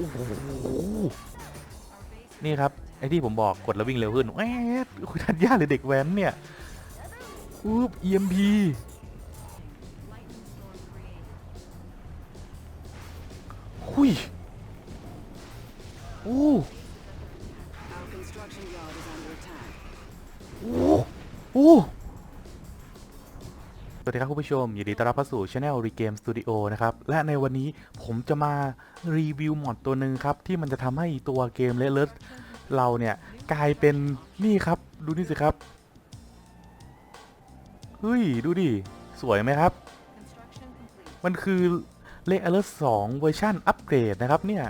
อ้โหนี่ครับ ไอ้ที่ผมบอกกดแล้ววิ่งเร็วขึ้นแหวดคุณทันยาหรือเด็กแว้นเนี่ยอุ๊บ EMP หุยโอ้โอ้โอ้ วัสดีครับคุณผู้ชม ยินดีต้อนรับเข้าสู่ช anel Regame Studio นะครับ และในวันนี้ผมจะมารีวิวมอดตัวหนึ่งครับ ที่มันจะทำให้ตัวเกมเลเลิศเราเนี่ย กลายเป็นนี่ครับ ดูนี่สิครับ เฮ้ย ดูดิ สวยไหมครับ มันคือเลเ l สสองเวอร์ชันอัปเกรดนะครับเนี่ย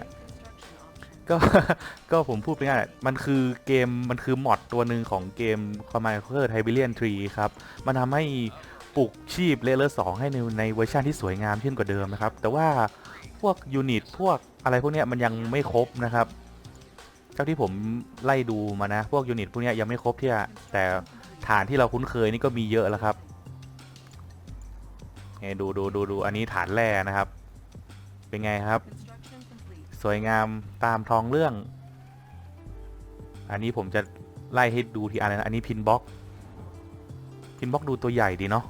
ก็ก็ผมพูดไปง่ายมันคือเกม มันคือมอดตัวหนึ่งของเกม Commander Tiberian Tree ครับ มันทำให้ ปลุกชีพเลเลอร์สให้ในในเวอร์ชันที่สวยงามขึ้นกว่าเดิมนะครับ แต่ว่าพวกยูนิตพวกอะไรพวกเนี้ยมันยังไม่ครบนะครับเท่าที่ผมไล่ดูมานะ พวกยูนิตพวกเนี้ยยังไม่ครบที่แต่ฐานที่เราคุ้นเคยนี่ก็มีเยอะแล้วครับเนี่ยดูดูดูดูอันนี้ฐานแร่นะครับ เป็นไงครับ สวยงามตามท้องเรื่อง อันนี้ผมจะไล่ให้ดูทีอันนะอันนี้พินบ็อกพินบ็อกดูตัวใหญ่ดีเนาะ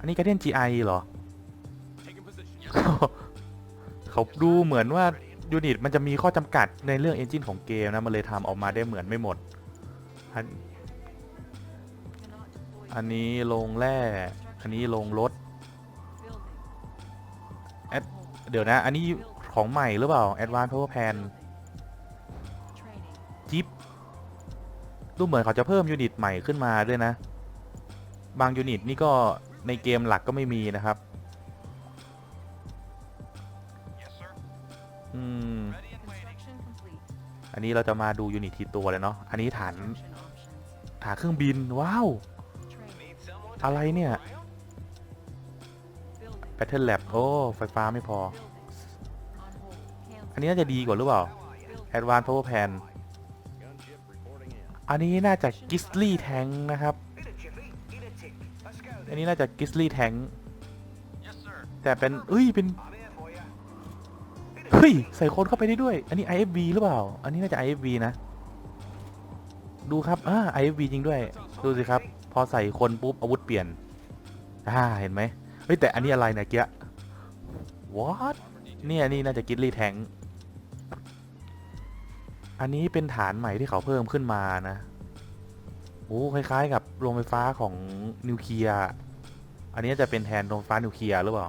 อันนี้กรเดียน GI เหรอ เขาดูเหมือนว่า ยูนิตมันจะมีข้อจำกัดในเรื่องเอนจินของเกมนะ มันเลยทำออกมาได้เหมือนไม่หมด อันอันนี้ลงแร่ อันนี้ลงรถเดี๋ยวนะ อันนี้ของใหม่หรือเปล่า Advanced Power Pan จิ๊บดูเหมือนเขาจะเพิ่มยูนิตใหม่ขึ้นมาด้วยนะ บางยูนิตนี่ก็ ในเกมหลักก็ไม่มีนะครับ อืม อันนี้เราจะมาดูยูนิตทีตัวเลยเนาะ อันนี้ฐาน ฐานเครื่องบิน ว้าว อะไรเนี่ย Battle Lab โอ้ ไฟฟ้าไม่พอ อันนี้น่าจะดีกว่าหรือเปล่า Advanced Power Pan อันนี้น่าจะ Grizzly Tank นะครับ อันนี้น่าจะ Grizzly Tank แต่เป็นเอ้ย เป็น เฮ้ย ใส่คนเข้าไปได้ด้วย อันนี้ IFV หรือเปล่า อันนี้น่าจะ IFV นะ ดูครับ อ่า IFV จริงด้วย ดูสิครับ พอใส่คนปุ๊บ อาวุธเปลี่ยน อ่า เห็นไหมเฮ้ย แต่อันนี้อะไรเนี่ยเกีย what เนี่ยนี่น่าจะกิ z ลี่แทงอันนี้เป็นฐานใหม่ที่เขาเพิ่มขึ้นมานะ โอ้คล้าย ๆ กับโรงไฟฟ้าของนิวเคลียร์อันนี้จะเป็นแทนโรงไฟฟ้านิวเคลียร์หรือเปล่า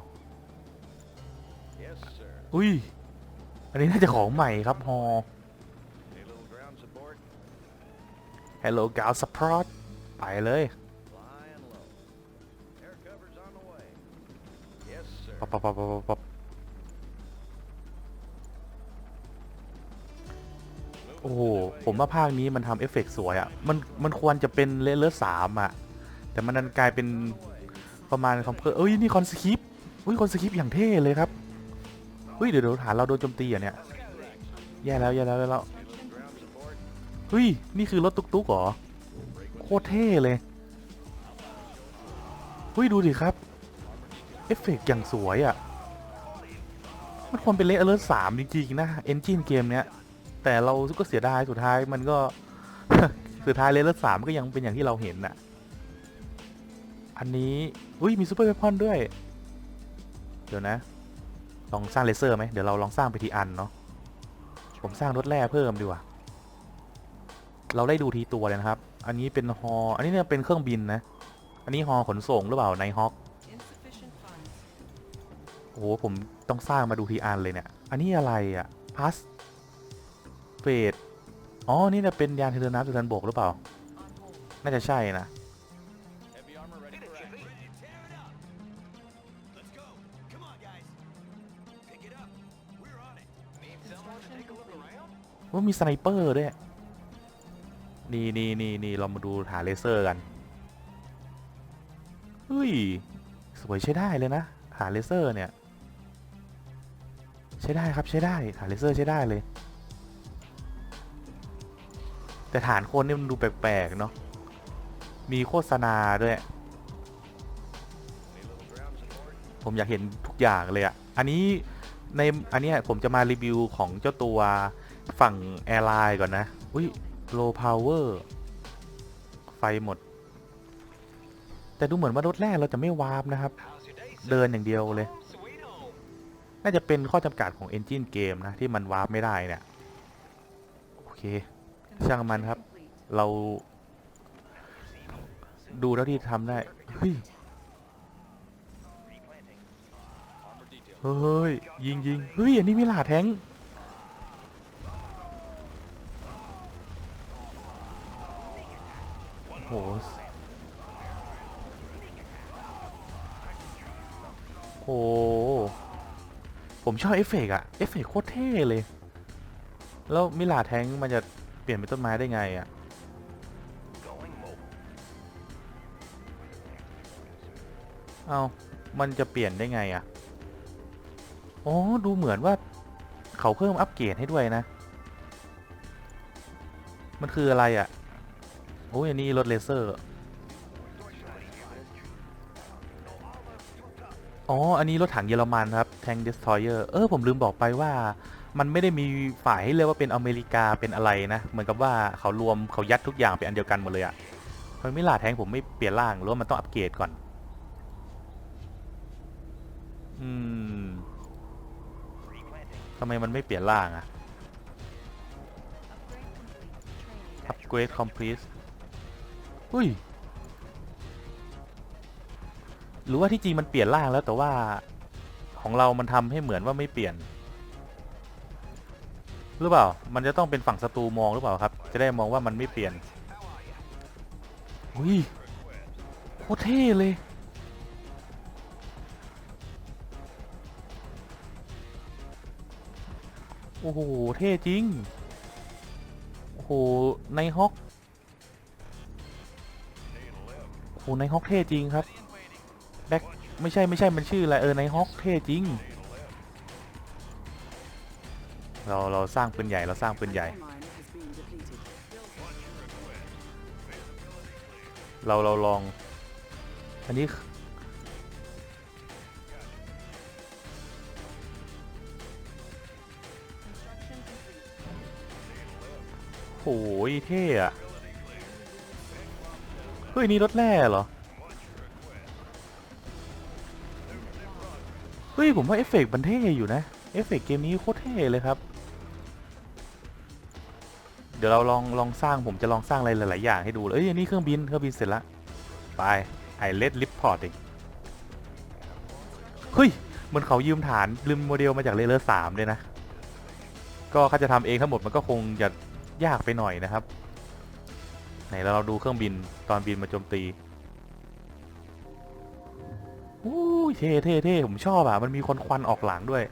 อุ้ย อันนี้น่าจะของใหม่ครับฮอ Hello Ground Support ไปเลยปับปับปับปับ โอ้โห ผมว่าภาคนี้มันทำเอฟเฟกต์สวยอะ่ะ มันมันควรจะเป็นเลเลอร์สามอะ แต่มันดันกลายเป็นประมาณคอมเพลเอ้ย นี่คอนสคริปอุ้ยคอนสคริปอย่างเท่เลยครับเฮ้ยเดี๋ยวเดี๋ยวฐานเราโดนโจมตีอะเนี่ย แย่แล้วแย่แล้วแย่แล้วเฮ้ย นี่คือรถตุ๊กๆเหรอ โคตรเท่เลยเฮ้ย ดูดิครับ เอฟเฟกต์อย่างสวยอะ่ะ มันควรเป็นเลเออร์สามจริงๆนะ เอนจินเกมเนี้ย แต่เราก็เสียดายสุดท้ายมันก็ สุดท้ายเลเออร์สามก็ยังเป็นอย่างที่เราเห็นน่ะ อันนี้อุ้ยมีซูเปอร์เวพอนด้วย เดี๋ยวนะ ลองสร้างเลเซอร์ไหมเดี๋ยวเราลองสร้างไปทีอันเนาะผมสร้างรถแร่เพิ่มดีกว่า เราได้ดูทีตัวเลยนะครับ อันนี้เป็นฮอ อันนี้เนี่ยเป็นเครื่องบินนะ อันนี้ฮอขนส่งหรือเปล่าในฮอคโอ้โหผมต้องสร้างมาดูทีอันเลยเนี่ย อันนี้อะไรอะพัส เฟดอ๋อ นี่จะเป็นยานเทเลน้ำจุดันบกหรือเปล่า น่าจะใช่นะ ว่ามีสไนเปอร์ด้วย นี่นี่นี่นี่เรามาดูฐาเลเซอร์กัน เฮ้ย สวยใช้ได้เลยนะฐาเลเซอร์เนี่ย ใช้ได้ครับใช้ได้ฐาเลเซอร์ใช้ได้เลย แต่ฐานโคนนี่มันดูแปลกๆเนาะ มีโฆษณาด้วย ผมอยากเห็นทุกอย่างเลยอะ่ะอันนี้ในอันนี้ผมจะมารีวิวของเจ้าตัวฝั่งแอร์ไลน์ก่อนนะ อุ้ย low power ไฟหมด แต่ดูเหมือนว่ารถแรกเราจะไม่วาร์ปนะครับ เดินอย่างเดียวเลย น่าจะเป็นข้อจำกัดของ Engine เกมนะ ที่มันวาร์ปไม่ได้เนี่ย โอเค ช่างมันครับ เรา ดูเท่าที่ทำได้เฮ้ยเฮ้ย ยิงยิงเฮ้ย อันนี้มีหลาแทงค์โหโอ้ผมชอบเอฟเฟกต์อะเอฟเฟกต์โคตรเท่เลย แล้วมิลาแทงค์มันจะ เปลี่ยนเป็นต้นไม้ได้ไงอะเอามันจะเปลี่ยนได้ไงอะอ๋อ ดูเหมือนว่า เขาเพิ่มอัปเกรดให้ด้วยนะ มันคืออะไรอะ่ะ โอ้ยอันนี้รถเลเซอร์ อ๋อ อันนี้รถถังเยอรมันครับ แทง Destroyer เออ ผมลืมบอกไปว่า มันไม่ได้มีฝ่ายให้เรียกว่าเป็นอเมริกาเป็นอะไรนะ เหมือนกับว่าเขารวมเขายัดทุกอย่างเป็นอันเดียวกันหมดเลยอะ่ะมันไม่หลาแทงผมไม่เปลี่ยนร่างหรือว่ามันต้องอัปเกรดก่อน อืมทำไมมันไม่เปลี่ยนร่างอะ Upgrade complete อุ้ย หรือว่าที่จริงมันเปลี่ยนร่างแล้วแต่ว่าของเรามันทำให้เหมือนว่าไม่เปลี่ยน หรือเปล่า มันจะต้องเป็นฝั่งศัตรูมองหรือเปล่าครับ จะได้มองว่ามันไม่เปลี่ยนอุ้ยโคตรเท่เลย โอ้โห เท่จริง โอ้โหในฮอกโอ้โหในฮอกเท่จริงครับแบ็คไม่ใช่ไม่ใช่มันชื่ออะไรเออในฮอกเท่จริง เราเราสร้างปืนใหญ่เราสร้างปืนใหญ่ เราเราลอง อันนี้ โหยเท่อะเฮ้ย นี่รถแร่เหรอ เฮ้ย ผมว่าเอฟเฟกต์มันเท่อยู่นะ เอฟเฟกต์เกมนี้โคตรเท่เลยครับ เดี๋ยวเราลองลองสร้างผมจะลองสร้างอะไรหลาย ๆ อย่างให้ดูเลยเอ้ยอันนี้เครื่องบินเครื่องบินเสร็จละไปไอเลดลิฟพอร์ตเองเฮ้ยเหมือนเขายืมฐานลืมโมเดลมาจากเลเลอร์สามเลยนะ ก็เขาจะทำเองทั้งหมดมันก็คงจะยากไปหน่อยนะครับ ไหนเราเราดูเครื่องบินตอนบินมาโจมตีอู้เท่เท่เท่ผมชอบอะ มันมีควันควันออกหลังด้วย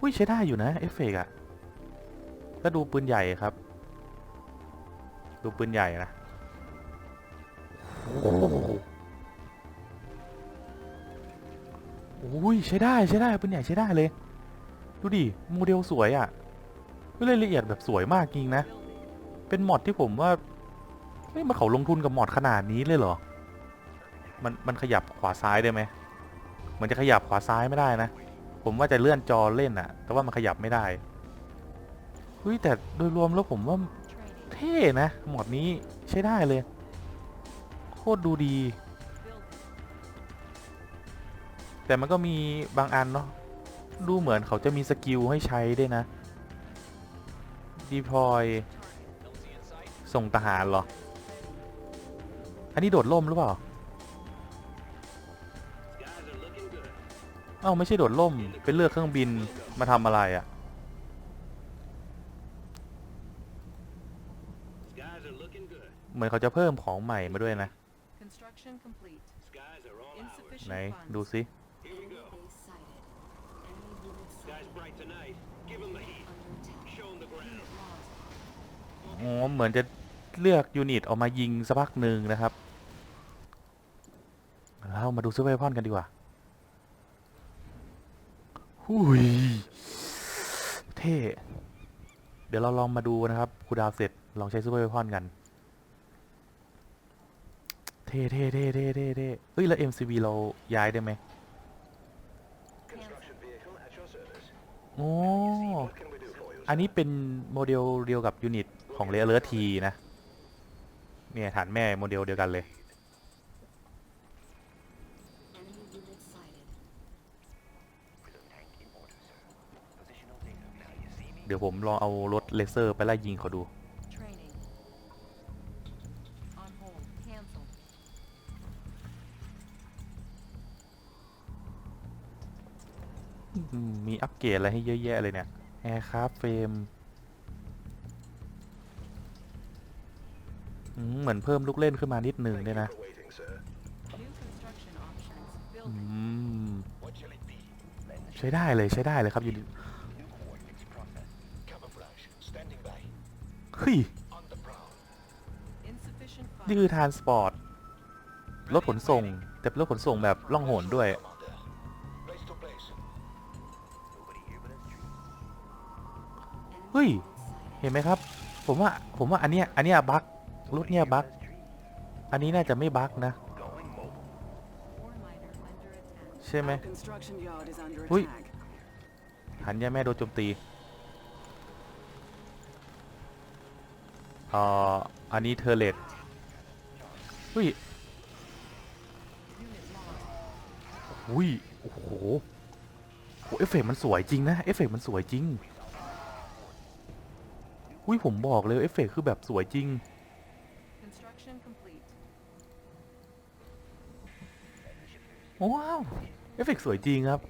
อุ้ยใช้ได้อยู่นะ เอฟเฟกต์อะ ก็ดูปืนใหญ่ครับ ดูปืนใหญ่นะโอ้ยใช้ได้ใช้ได้ปืนใหญ่ใช้ได้เลย ดูดิโมเดลสวยอะ่ะรายละเอียดแบบสวยมากจริงนะ เป็นมอดที่ผมว่าเฮ้ยมาเขาลงทุนกับมอดขนาดนี้เลยเหรอ มันมันขยับขวาซ้ายได้ไหมมันจะขยับขวาซ้ายไม่ได้นะ ผมว่าจะเลื่อนจอเล่นอะแต่ว่ามันขยับไม่ได้ เฮ้ยแต่โดยรวมแล้วผมว่าเท่นะหมดนี้ใช้ได้เลย โคตรดูดี แต่มันก็มีบางอันเนาะดูเหมือนเขาจะมีสกิลให้ใช้ด้วยนะดีพอยส่งทหารเหรอ อันนี้โดดล่มหรือเปล่า เอ้าไม่ใช่โดดล่ม เป็นเลือกเครื่องบินมาทำอะไรอะ่ะ เหมือนเขาจะเพิ่มของใหม่มาด้วยนะ Construction complete. Skies are all ours. ไหน Insufficient ดู funds. สิ Here we go. Base sighted. Enemy unit Skies sighted. bright tonight. Give them the heat. Under attack. Show them the ground. Unit lost. อ๋อ เหมือนจะเลือกยูนิตออกมายิงสักพักหนึ่งนะครับเรามาดูซูเปอร์พอนกันดีกว่าหุยเท่ เดี๋ยวเราลองมาดูนะครับคูลดาวน์เสร็จ ลองใช้ซูเปอร์พอนกัน เท่เท่เท่เท่เท่เท่เฮ้ย แล้ว MCB เราย้ายได้ไหม Cancel. โอ้อันนี้เป็นโมเดลเดียวกับยูนิตของเรเลอร์ทีนะ เนี่ยฐานแม่โมเดลเดียวกันเลย Enemy unit sighted. เดี๋ยวผมลองเอารถเลเซอร์ไปไล่ยิงเขาดู มมีอัปเกรดอะไรให้เยอะแยะเลยเนี่ยแอร์คราฟเฟรมเหมือนเพิ่มลูกเล่นขึ้นมานิดหนึ่งด้วยนะใช้ได้เลยใช้ได้เลยครับยูนิเฮ้ย นี่คือทานสปอร์ต รถขนส่ง แต่รถขนส่งแบบล่องหนด้วย ฮ้ย เห็นไหมครับ ผมว่า ผมว่าอันเนี้ย อันเนี้ยบั๊กรถเนี้ยบั๊กอันนี้น่าจะไม่บั๊กนะ ใช่ไหม Our construction yard is under Ui. attack. หันยาแม่โดนโจมตีอ่ออันนี้เทเลตอุ้ยอุ้ย โอ้โหโหเอฟเฟกต์มันสวยจริงนะ เอฟเฟกต์มันสวยจริง อุ้ยผมบอกเลยเอฟเฟกคือแบบสวยจริง ว้าว เอฟเฟกสวยจริงครับ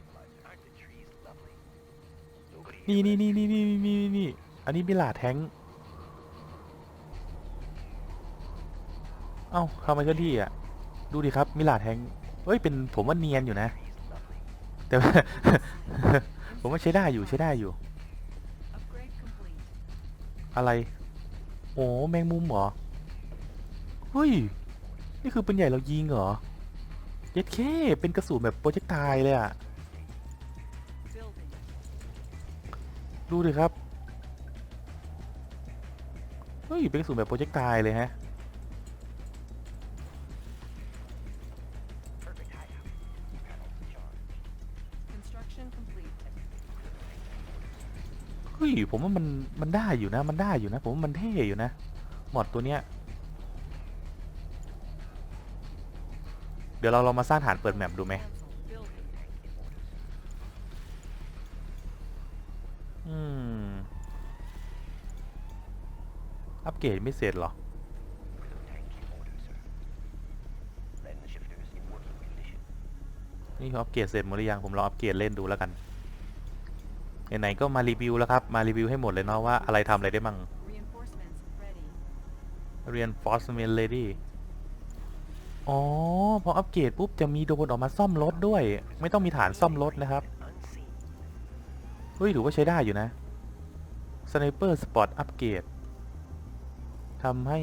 นี่นี่นี่นี่นี่นี่นี่อันนี้มีหลาแท้ง เอ้าทำไมเคลื่อนที่อะ ดูดิครับมีหลาแท้งเฮ้ยเป็นผมว่าเนียนอยู่นะ แต่ผมว่าใช้ได้อยู่ใช้ได้อยู่ อะไร โอ้แมงมุมเหรอ เฮ้ย นี่คือปืนใหญ่เรายิงเหรอ เย็ดเคเป็นกระสุนแบบโปรเจกตายเลยอะดูดิครับ เฮ้ย เป็นกระสุนแบบโปรเจกตายเลยฮะ ผมว่ามันมันได้อยู่นะ มันได้อยู่นะ ผมว่ามันเท่อยู่นะหมอดตัวเนี้ย เดี๋ยวเราลองมาสร้างฐานเปิดแมปดูไหมอืม อัปเกรดไม่เสร็จหรอนี่เขาอัปเกรดเสร็จหมดหรือยังผมลองอัปเกรดเล่นดูแล้วกัน ไหนๆก็มารีวิวแล้วครับ มารีวิวให้หมดเลยเนาะว่าอะไรทำอะไรได้มั่ง reinforcement ready. อ๋อ พออัปเกรดปุ๊บ จะมีโดรนออกมาซ่อมรถด้วย ไม่ต้องมีฐานซ่อมรถนะครับ เฮ้ยถือว่าใช้ได้อยู่นะ sniper spot อัปเกรดทำให้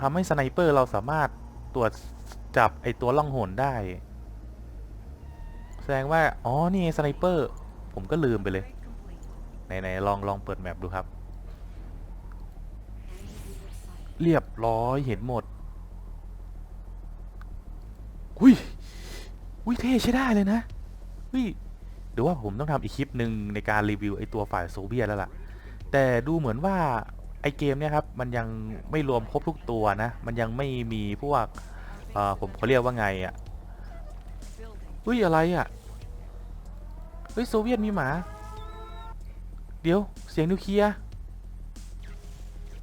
ทำให้สไนเปอร์เราสามารถตรวจจับไอตัวล่องหนได้ แสดงว่า อ๋อ นี่สไนเปอร์ ผมก็ลืมไปเลย ไหนๆลองลองเปิดแมปดูครับ เรียบร้อยเห็นหมดหุยหุยเท่ใช้ได้เลยนะหุยเดี๋ยวว่าผมต้องทำอีกคลิปหนึ่งในการรีวิวไอตัวฝ่ายโซเวียตแล้วล่ะ แต่ดูเหมือนว่าไอเกมเนี่ยครับมันยังไม่รวมครบทุกตัวนะ มันยังไม่มีพวกผมเขาเรียกว่าไงอะ Building. เฮ้ยอะไรอะ เฮ้ยโซเวียตมีหมา เดี๋ยวเสียงนิวเคลียร์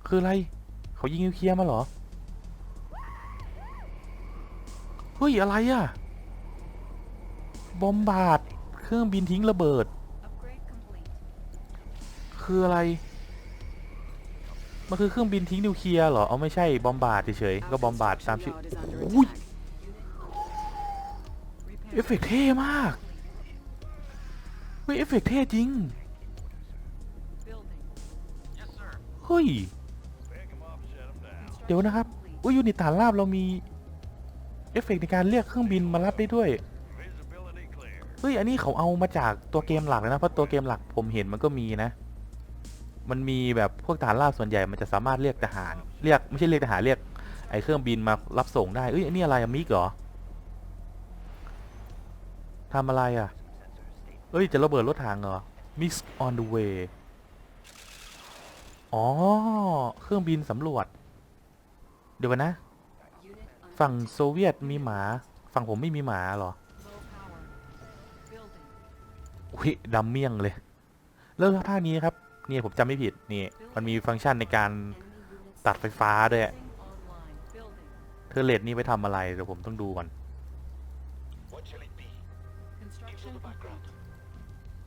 คืออะไร เขายิงนิวเคลียร์มาเหรอ เฮ้ย อะไรอะบอมบาดเครื่องบินทิ้งระเบิด คืออะไร มันคือเครื่องบินทิ้งนิวเคลียร์เหรอ เอาไม่ใช่บอมบาดเฉยๆก็บอมบาดตามชื่อโอ้ยเอฟเฟกต์เท่มาก เฮ้ยเอฟเฟกต์เท่จริง เฮ้ย เดี๋ยวนะครับ อุ้ยยูนิตฐานราบเรามี เอฟเฟกต์ในการเรียกเครื่องบินมารับได้ด้วย เฮ้ย อันนี้เขาเอามาจากตัวเกมหลักเลยนะ เพราะตัวเกมหลักผมเห็นมันก็มีนะ มันมีแบบพวกฐานราบส่วนใหญ่มันจะสามารถเรียกทหาร เรียกไม่ใช่เรียกทหารเรียกไอเครื่องบินมารับส่งได้ เอ้ยอันนี้อะไรอะมิกเหรอทำอะไรอะ เอ้ย จะระเบิดรถถังเหรอ mix on the way อ๋อ เครื่องบินสำรวจ เดี๋ยวก่อนนะ ฝั่งโซเวียตมีหมา ฝั่งผมไม่มีหมาเหรอ อุ้ยดำเมี่ยงเลยแล้วท่านี้ครับ เนี่ยผมจำไม่ผิด นี่ มันมีฟังก์ชันในการตัดไฟฟ้าด้วย เทอร์เลตนี่ไปทำอะไร เดี๋ยวผมต้องดูก่อน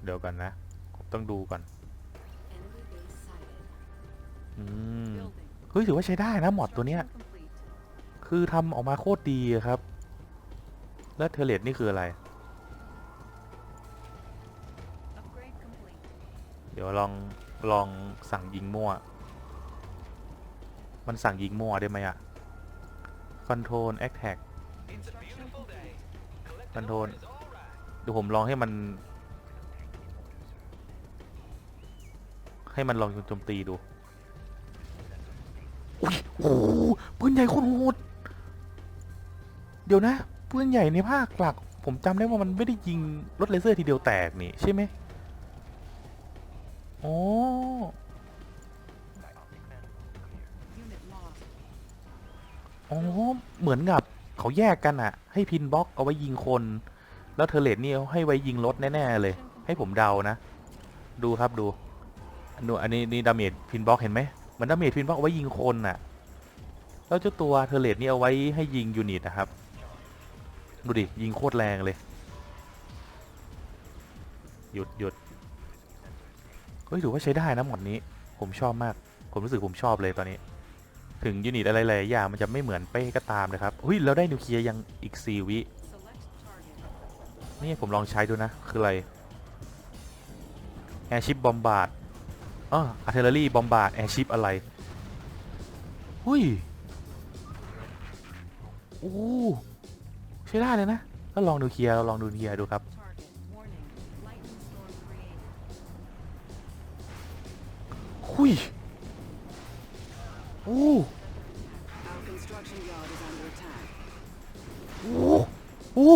เดี๋ยวกันนะ ผมต้องดูก่อน อืม เฮ้ย ถือว่าใช้ได้นะหมอดตัวเนี้ย คือทำออกมาโคตรดีครับ แล้วเทเลตนี่คืออะไร เดี๋ยวลอง ลองสั่งยิงมั่ว มันสั่งยิงมั่วได้ไหมอะ Control Attack Construction complete. Control เดี๋ยวผมลองให้มัน ให้มันลองโจมตีดูอุ้ยโอ้ปืนใหญ่โคตรโหดเดี๋ยวนะปืนใหญ่ในภาคหลัก ผมจำได้ว่ามันไม่ได้ยิงรถเลเซอร์ทีเดียวแตกนี่ใช่ไหมอ๋อ Unit lost. อ๋อเหมือนกับเขาแยกกันอะให้พินบล็อกเอาไว้ยิงคน แล้วเทเลตนี่เอาให้ไว้ยิงรถแน่ ๆ เลย ให้ผมเดานะ ดูครับดู นูอันนี้นี่ดาเมจพินบล็อกเห็นไหมมือนดาเมจพินบล็อกเอาไว้ยิงคนน่ะแล้วเจ้าตัวเทเลตนี่เอาไว้ให้ยิงยูนิตนะครับ ดูดิยิงโคตรแรงเลย หยุดหยุดเฮ้ยถือว่าใช้ได้นะหมดนี้ ผมชอบมาก ผมรู้สึกผมชอบเลยตอนนี้ ถึงยูนิตอะไรหลายๆอย่างมันจะไม่เหมือนเป้ก็ตามนะครับเฮ้ยเราได้นิวเคลียร์ยังอีก4วินี่ผมลองใช้ดูนะ คืออะไรแอร์ชิปบอมบาร์ด อ๋ออาร์เทลเลอรี่บอมบาร์ดแอร์ชิปอะไรหุ้ยโอ้ใช้ได้เลยนะแล้วลองนิวเคลียร์เราลองดูเคลียร์ดูครับหุ้ยโอ้โอ้โอ้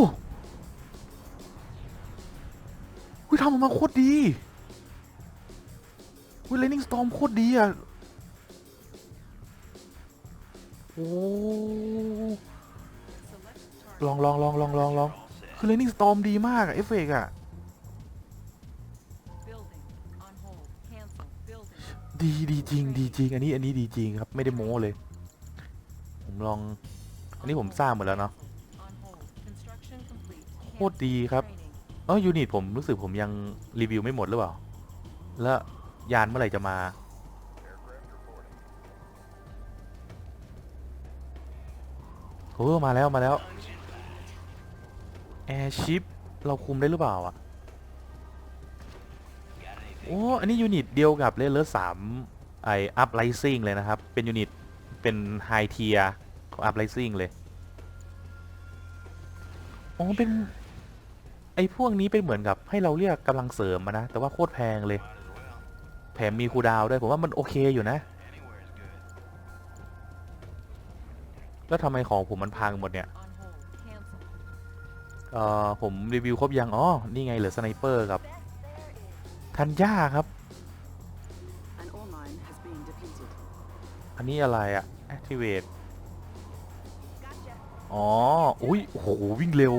หุ้ยทำออกมาโคตรดี หุ้ยเลนิ่งสตอมโคตรดีอะ โอ้ ลองลองลองลองลองลองคือเลนิ่งสตอมดีมากอะเอฟเฟกอะดีดีจริงดีจริง อันนี้อันนี้ดีจริงครับไม่ได้โม้เลย ผมลอง อันนี้ผมสร้างหมดแล้วเนาะโคตรดีครับ Training. เออยูนิตผมรู้สึกผมยังรีวิวไม่หมดหรือเปล่า แล้ว ยานเมื่อไหร่จะมา โอ้มาแล้วมาแล้ว แอร์ชิป เราคุมได้หรือเปล่าอะ โอ้ อันนี้ยูนิตเดียวกับเลเลอร์สามไออัพไลซิ่งเลยนะครับ เป็นยูนิต เป็นไฮเทียของอัพไลซิ่งเลยอ๋อเป็น ไอพวกนี้เป็นเหมือนกับให้เราเรียกกำลังเสริมมานะ แต่ว่าโคตรแพงเลย แถมมีคูดาวด้วย ผมว่ามันโอเคอยู่นะ แล้วทำไมของผมมันพังหมดเนี่ย เอ่อ ผมรีวิวครบยัง อ๋อ นี่ไงเหลือสไนเปอร์กับ ทันย่าครับ อันนี้อะไรอะ activate อ๋อ อุ้ย โอ้โห วิ่งเร็ว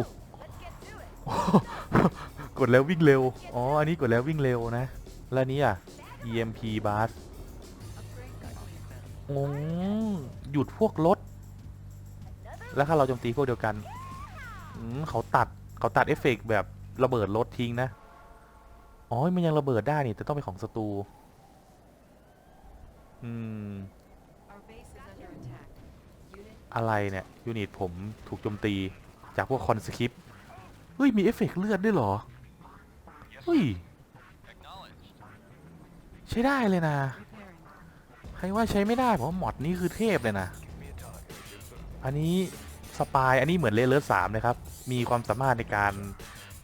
กดแล้ววิ่งเร็ว อ๋อ อันนี้กดแล้ววิ่งเร็วนะ แล้วอันนี้อะ EMP bus งงหยุดพวกรถ แล้วถ้าเราโจมตีพวกเดียวกัน เขาตัดเขาตัดเอฟเฟกต์แบบระเบิดรถทิ้งนะ อ๋อ มันยังระเบิดได้นี่ แต่ต้องเป็นของศัตรู อืม อะไรเนี่ย ยูนิตผมถูกโจมตีจากพวกคอนสคริปเฮ้ย มีเอฟเฟกต์เลือดด้วยเหรอ เฮ้ย ใช้ได้เลยนะ ใครว่าใช้ไม่ได้เพรามอดนี้คือเทพเลยนะ อันนี้สปายอันนี้เหมือนเลเลอร์สามนะครับ มีความสามารถในการ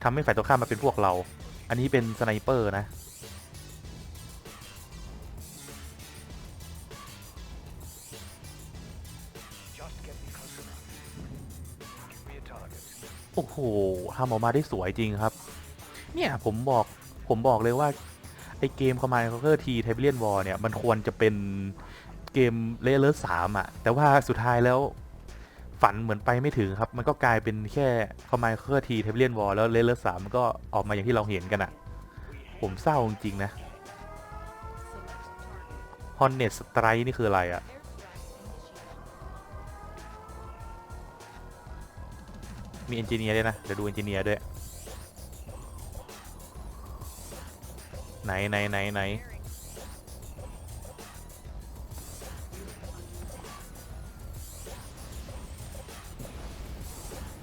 ทำให้ฝ่ายตรงข้ามมาเป็นพวกเรา อันนี้เป็นสไนเปอร์นะโอ้โหทำออกมาได้สวยจริงครับ เนี่ยผมบอกผมบอกเลยว่า ไอเกม Command Conquer T Tiberian War เนี่ย มันควรจะเป็นเกมเลเ e อร์สามอะแต่ว่าสุดท้ายแล้วฝันเหมือนไปไม่ถึงครับ มันก็กลายเป็นแค่ Command Conquer T Tiberian War แล้วเลเ e อร์สามมันก็ออกมาอย่างที่เราเห็นกันอะผมเศร้าจริงๆนะ Hornet Strike นี่คืออะไรอะมีเอนจิเนียร์ด้วยนะ เดี๋ยวดูเอนจิเนียร์ด้วย ไหนไหนไหนไหน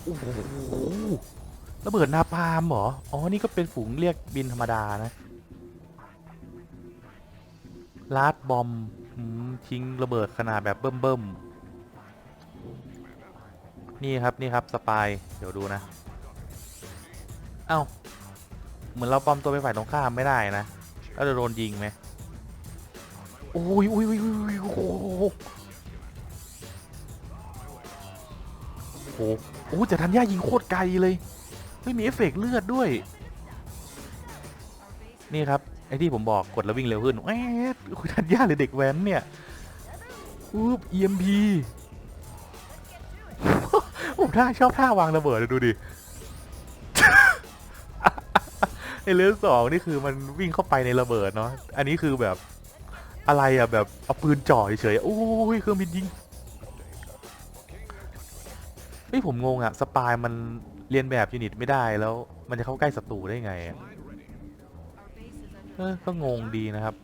โอ้โหระเบิดนาปาล์มเหรอ อ๋อ นี่ก็เป็นฝูงเรียกบินธรรมดานะ ลาดบอมทิ้งระเบิดขนาดแบบเบิ่มๆ นี่ครับนี่ครับสปาย เดี๋ยวดูนะ เอ้า เหมือนเราปลอมตัวเป็นฝ่ายตรงข้ามไม่ได้นะ แล้วจะโดนยิงไหมโอ้ยโอ้ยโอ้ยโอ้ยโอ้โหโอ้โหโอ้โหแต่ทันย่ายิงโคตรไกลเลยไม่มีเอฟเฟกต์เลือดด้วย นี่ครับ ไอ้ที่ผมบอกกดแล้ววิ่งเร็วขึ้นแหวดคุยทันย่าเลยเด็กแว้นเนี่ยอุ๊บ EMP ผมท่าชอบท่าวางระเบิดเลยดูดิ ไอเลนสองนี่คือมันวิ่งเข้าไปในระเบิดเนาะอันนี้คือแบบอะไรอะแบบเอาปืนจ่อเฉยๆโอ้ยเครื่องบินยิงเฮ้ยผมงงอะสปายมันเรียนแบบยูนิตไม่ได้แล้ว มันจะเข้าใกล้ศัตรูได้ไงเออก็งงดีนะครับ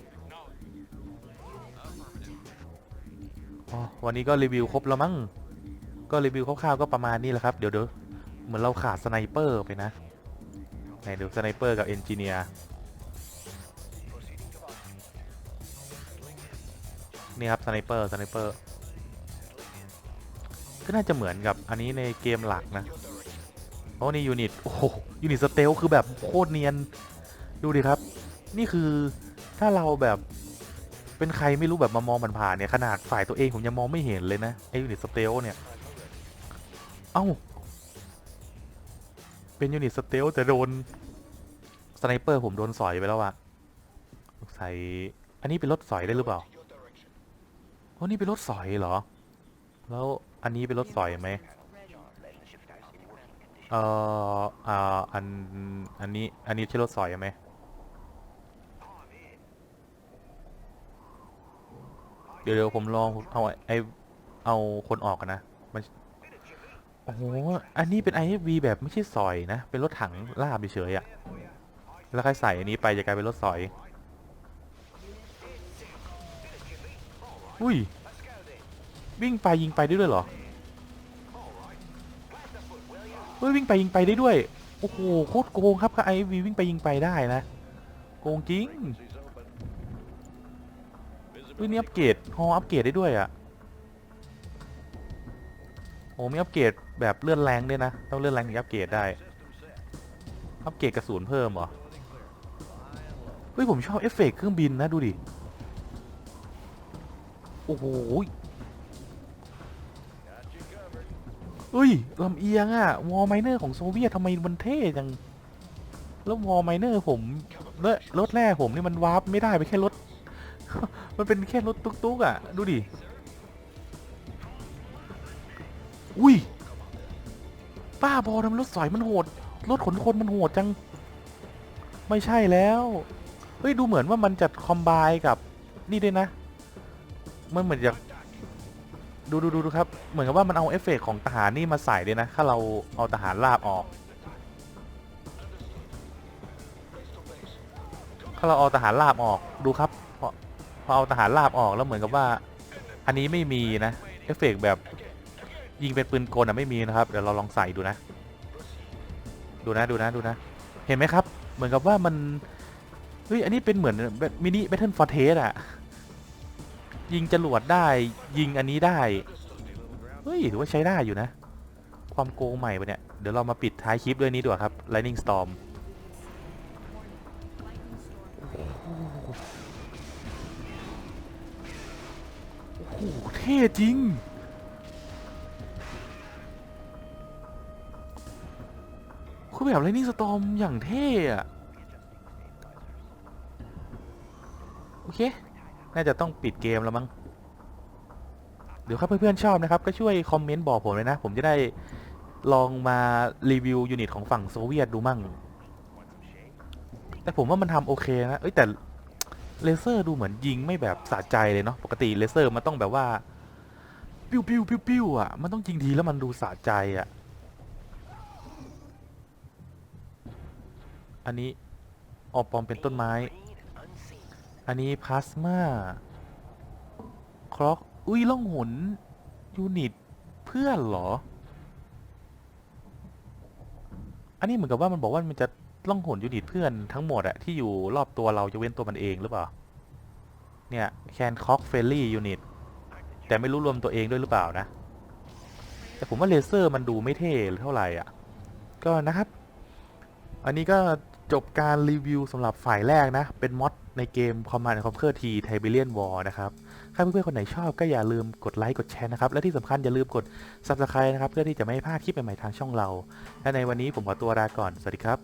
วันนี้ก็รีวิวครบแล้วมั้งก็รีวิวคร่าวๆก็ประมาณนี้แหละครับเดี๋ยวเดี๋ยวเหมือนเราขาดสไนเปอร์ไปนะ ไหนดูสไนเปอร์กับเอนจิเนียร์นี่ครับสไนเปอร์สไนเปอร์ก็น่าจะเหมือนกับอันนี้ในเกมหลักนะโอ้นี่ยูนิตโอ้โหยูนิตสเตลคือแบบโคตรเนียนดูดิครับ นี่คือถ้าเราแบบเป็นใครไม่รู้แบบมามองผ่านๆเนี่ยขนาดฝ่ายตัวเองผมยังมองไม่เห็นเลยนะไอยูนิตสเตลเนี่ย เอ้า เป็นยูนิตสเตลแต่โดนสไนเปอร์ผมโดนสอยไปแล้วอะใส่อันนี้เป็นรถสอยได้หรือเปล่าโอ้นี่เป็นรถสอยเหรอ แล้วอันนี้เป็นรถสอยไหมเอ่ออ่าอันอันนี้อันนี้ใช่รถสอยไหมเดี๋ยวเดี๋ยวผมลองเอาไอเอาคนออกกันนะ โอ้โห อันนี้เป็น IFV แบบไม่ใช่สอยนะ เป็นรถถังลาบเฉยๆอะแล้วใครใส่อันนี้ไปจะกลายเป็นรถสอย อุ้ย วิ่งไปยิงไปได้ด้วยเหรอเฮ้ยวิ่งไปยิงไปได้ด้วย โอ้โหโคตรโกงครับค่ะ IFV วิ่งไปยิงไปได้นะ โกงจริงเฮ้ยนี่อัปเกรดฮออัปเกรดได้ด้วยอะ อ้มีอัปเกรดแบบเลื่อนแรงด้วยนะ ต้องเลื่อนแรงถึงอัปเกรดได้ อัปเกรดกระสุนเพิ่มเหรอ เฮ้ย ผมชอบเอฟเฟกต์เครื่องบินนะดูดิ โอ้โหเฮ้ยลำเอียงอะวอลไมเนอร์ของโซเวียตทำไมมันเท่จัง แล้ววอลไมเนอร์ผมแล้วรถแรกผมนี่มันวาร์ปไม่ได้ไปแค่รถ มันเป็นแค่รถตุ๊กๆอะดูดิ อุ้ยป้าบอทำไมรถสอยมันโหด รถขนคนมันโหดจัง ไม่ใช่แล้ว เฮ้ย ดูเหมือนว่ามันจะคอมไบกับ นี่ด้วยนะ มันเหมือนจะดูดูดูดูครับ เหมือนกับว่ามันเอาเอฟเฟกต์ของทหารนี่มาใส่ด้วยนะ ถ้าเราเอาทหารราบออก ถ้าเราเอาทหารราบออก ดูครับ พอพอเอาทหารราบออกแล้วเหมือนกับว่า อันนี้ไม่มีนะ เอฟเฟกต์แบบ ยิงเป็นปืนกลอะไม่มีนะครับ เดี๋ยวเราลองใส่ดูนะ ดูนะดูนะดูนะ เห็นไหมครับ เหมือนกับว่ามัน เฮ้ย อันนี้เป็นเหมือนมินิแบทเทิลฟอร์เทสอะยิงจรวดได้ ยิงอันนี้ได้ เฮ้ยถือว่าใช้ได้อยู่นะ ความโกงใหม่ปะเนี่ย เดี๋ยวเรามาปิดท้ายคลิปด้วยนี้ดีกว่าครับ Lightning Storm โอ้โหเท่จริง แบบ Lightning Storm อย่างเท่อะโอเค น่าจะต้องปิดเกมแล้วมั้ง เดี๋ยวถ้าเพื่อนๆชอบนะครับ ก็ช่วยคอมเมนต์บอกผมเลยนะ ผมจะได้ลองมารีวิวยูนิตของฝั่งโซเวียตดูมั่ง แต่ผมว่ามันทำโอเคนะเอ้ยแต่เลเซอร์ดูเหมือนยิงไม่แบบสะใจเลยเนาะ ปกติเลเซอร์มันต้องแบบว่า ปิ้วปิ้วปิ้วปิ้วอะ มันต้องยิงทีแล้วมันดูสะใจอะ อันนี้ออกปอมเป็นต้นไม้ อันนี้พลาสมาคล็อกอุ้ยล่องหนยูนิตเพื่อนเหรอ อันนี้เหมือนกับว่ามันบอกว่ามันจะล่องหนยูนิตเพื่อนทั้งหมดอะที่อยู่รอบตัวเราจะเว้นตัวมันเองหรือเปล่า เนี่ยแคนคอกเฟลลี่ยูนิตแต่ไม่รู้รวมตัวเองด้วยหรือเปล่านะ แต่ผมว่าเลเซอร์มันดูไม่เท่เท่าไหร่อะ ก็นะครับ อันนี้ก็ จบการรีวิวสำหรับฝ่ายแรกนะ เป็นมอดในเกม Command Conquer T Tiberian War นะครับถ้าเพื่อนๆคนไหนชอบก็อย่าลืมกดไลค์กดแชร์นะครับ และที่สำคัญอย่าลืมกด Subscribe นะครับ เพื่อที่จะไม่พลาดคลิปใหม่ๆทางช่องเรา และในวันนี้ผมขอตัวลาก่อน สวัสดีครับ